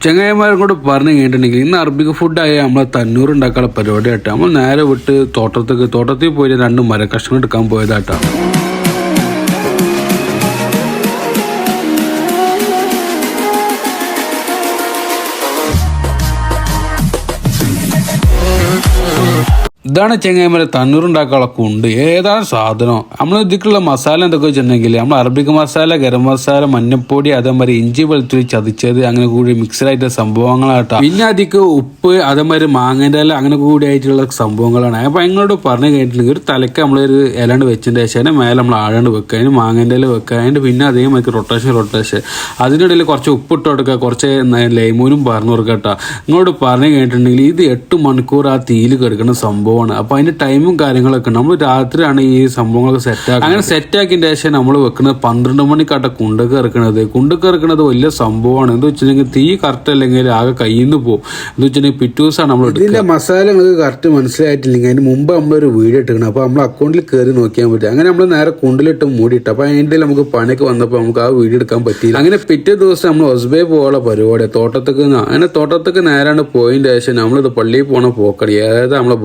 ചങ്ങായിമാരും കൂടെ പറഞ്ഞു കഴിഞ്ഞിട്ടുണ്ടെങ്കിൽ ഇന്ന് അറബിക് ഫുഡായ നമ്മൾ തന്നൂർ ഉണ്ടാക്കാനുള്ള പരിപാടി ആട്ടെ നമ്മൾ നേരെ വിട്ട് തോട്ടത്തേക്ക് തോട്ടത്തിൽ പോയി രണ്ട് മരക്കഷ്ണം എടുക്കാൻ പോയതാട്ടാ. ഇതാണ് ചെങ്ങായിമരെ തണ്ണൂറുണ്ടാക്കാനുള്ള കുണ്ട് ഏതാണ് സാധനം? നമ്മൾ ഇതിക്കുള്ള മസാല എന്തൊക്കെ വെച്ചിട്ടുണ്ടെങ്കിൽ നമ്മൾ അറബിക് മസാല ഗരം മസാല മഞ്ഞപ്പൊടി അതേമാതിരി ഇഞ്ചി വെളുത്തുള്ളി ചതിച്ചത് അങ്ങനെ കൂടി മിക്സഡായിട്ട് സംഭവങ്ങളായിട്ടാണ് പിന്നെ അതിക്ക് ഉപ്പ് അതേമാതിരി മാങ്ങേന്റെ ഇല അങ്ങനെ കൂടി ആയിട്ടുള്ള സംഭവങ്ങളാണ്. അപ്പോൾ ഞങ്ങളോട് പറഞ്ഞു കഴിഞ്ഞിട്ടുണ്ടെങ്കിൽ ഒരു തലക്ക് നമ്മളൊരു ഇലാണ്ട് വെച്ചതിന്റെ ശേഷം മേലെ നമ്മൾ ആഴാണ്ട് വെക്കുക. അതിന് മാങ്ങേന്റെ ഇല വെക്കുക. അതിന് പിന്നെ അതേമാതിരി റൊട്ടേഷൻ റൊട്ടേഷൻ. അതിനിടയിൽ കുറച്ച് ഉപ്പിട്ട് കൊടുക്കുക. കുറച്ച് ലൈമൂനും പറഞ്ഞു കൊടുക്കുക കേട്ടോ. നിങ്ങളോട് പറഞ്ഞു കഴിഞ്ഞിട്ടുണ്ടെങ്കിൽ ഇത് എട്ട് മണിക്കൂർ ആ തീയിൽ കിടക്കുന്ന സംഭവമാണ് അപ്പൊ അതിന്റെ ടൈമും കാര്യങ്ങളൊക്കെ നമ്മൾ രാത്രിയാണ് ഈ സംഭവങ്ങളൊക്കെ സെറ്റ് ആക്കുക അങ്ങനെ സെറ്റ് ആക്കിയതിന്റെ ശേഷം നമ്മൾ വെക്കുന്നത് പന്ത്രണ്ട് മണിക്കാട്ട കുണ്ടൊക്കെ കയറക്കണത് കുണ്ടൊക്കെ കയറക്കണത് വലിയ സംഭവമാണ്. എന്താ വെച്ചിട്ടുണ്ടെങ്കിൽ തീ കറക്റ്റ് അല്ലെങ്കിൽ ആകെ കയ്യിൽ നിന്ന് പോകും എന്താ വെച്ചിട്ടുണ്ടെങ്കിൽ പിറ്റേ ദിവസമാണ് നമ്മൾ ഇതിന്റെ മസാല നിങ്ങൾക്ക് കറക്റ്റ് മനസ്സിലായിട്ടില്ലെങ്കിൽ അതിന് മുമ്പ് നമ്മളൊരു വീഡിയോ ഇട്ടിരിക്കണം അപ്പൊ നമ്മൾ അക്കൗണ്ടിൽ കയറി നോക്കിയാൽ പറ്റും അങ്ങനെ നമ്മൾ നേരെ കുണ്ടിലിട്ട് മൂടിയിട്ട് അപ്പൊ അതിന്റെ നമുക്ക് പണിയൊക്കെ വന്നപ്പോൾ നമുക്ക് ആ വീഡിയോ എടുക്കാൻ പറ്റിയില്ല. അങ്ങനെ പിറ്റേ ദിവസം നമ്മൾ ഒസ്ബേ പോകാനുള്ള പരിപാടി. തോട്ടത്തേക്ക് അങ്ങനെ തോട്ടത്തേക്ക് നേരാണ് പോയിന്റ് ശേഷം നമ്മളിത് പള്ളിയിൽ പോണ പോക്കടി അതായത് നമ്മളെ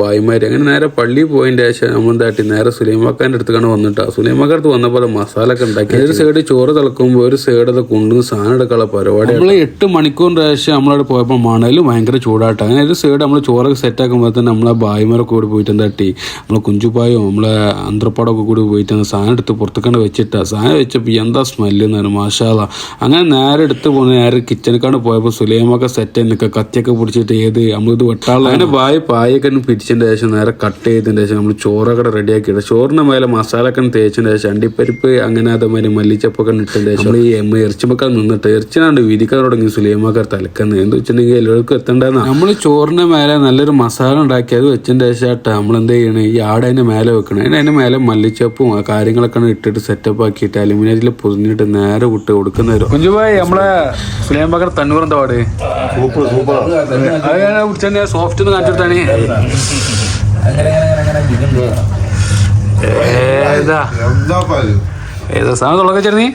ഭായിമാര് അങ്ങനെ നേരെ പള്ളി പോയതിന്റെ ശേഷം നമ്മൾ എന്താട്ടി നേരെ സുലൈമാക്കാന്റെ അടുത്തേക്കാണ് വന്നിട്ടാ. സുലൈമാക്കാർ അടുത്ത് വന്നപ്പോൾ മസാല ഒക്കെ ഉണ്ടാക്കി ഒരു സൈഡ് ചോറ് തിളക്കുമ്പോൾ ഒരു സൈഡ് അത് കൊണ്ടുവന്ന് സാധനം എടുക്കാനുള്ള പരിപാടി നമ്മൾ എട്ട് മണിക്കൂറിന്റെ ശേഷം നമ്മളവിടെ പോയപ്പോൾ മണൽ ഭയങ്കര ചൂടായിട്ട് അങ്ങനെ ഒരു സൈഡ് നമ്മൾ ചോറൊക്കെ സെറ്റ് ആക്കുമ്പോൾ തന്നെ നമ്മളെ ഭായിമാരൊക്കെ കൂടി പോയിട്ട് എന്താട്ടി? നമ്മളെ കുഞ്ചുപ്പായോ നമ്മളെ അന്തർപ്പാടൊക്കെ കൂടി പോയിട്ട് സാധനം എടുത്ത് പുറത്തേക്കാണ് വെച്ചിട്ടാ. സാധനം വെച്ചപ്പോൾ എന്താ സ്മെല്ല് എന്നാണ് മാഷാല അങ്ങനെ നേരെ എടുത്ത് പോകുന്ന നേരെ കിച്ചണിക്കാണ് പോയപ്പോൾ സുലൈമൊക്കെ സെറ്റ് നിൽക്കുക. കത്തിയൊക്കെ പിടിച്ചിട്ട് ഏത്? നമ്മളിത് വെട്ടാളെ അങ്ങനെ ബായ് പായൊക്കെ പിടിച്ചതിന്റെ ശേഷം നേരെ കട്ട് ചെയ്തതിന് ശേഷം നമ്മൾ ചോറൊക്കെ റെഡിയാക്കിയിട്ട് ചോറിന് മേലെ മസാല ഒക്കെ തേച്ചതിന് ശേഷം അണ്ടിപ്പരിപ്പ് അങ്ങനെ അതേമാതിരി മല്ലിച്ചപ്പൊക്കെ ഇട്ടതിന് ശേഷം നമ്മൾ ഈ എമ്മ ഇറച്ചിമക്കൾ നിന്നിട്ട് ഇറച്ചിനാണ്ട് വിരിക്കാൻ തുടങ്ങി സുലൈമാക്കാർ തലക്കുന്നത് എന്ത് വെച്ചിട്ടുണ്ടെങ്കിൽ എല്ലാവർക്കും എത്തേണ്ടതെന്ന് നമ്മൾ ചോറിന്റെ മേലെ നല്ലൊരു മസാല ഉണ്ടാക്കി അത് വെച്ചതിന് ശേഷം നമ്മൾ എന്ത് ചെയ്യണേ? ഈ ആട് അതിന്റെ മേലെ വെക്കണം. അതിന് അതിന്റെ മേലെ മല്ലിച്ചപ്പും ആ കാര്യങ്ങളൊക്കെ ഇട്ടിട്ട് സെറ്റപ്പ് ആക്കിയിട്ട് അലുമിനിയത്തിൽ പൊതിഞ്ഞിട്ട് നേരെ വിട്ട് കൊടുക്കുന്നവരും കുഞ്ചുബായി നമ്മളെ സുലൈമാക്കർ തന്നൂർ എന്താ പാട്? Super super. അത് സോഫ്റ്റ് ഒന്ന് കാണിച്ചിട്ടാണ് ഏതാ? എന്താ പാൽ ഏതാ സാധനം തുള്ളൊക്കെ ചേർന്നീ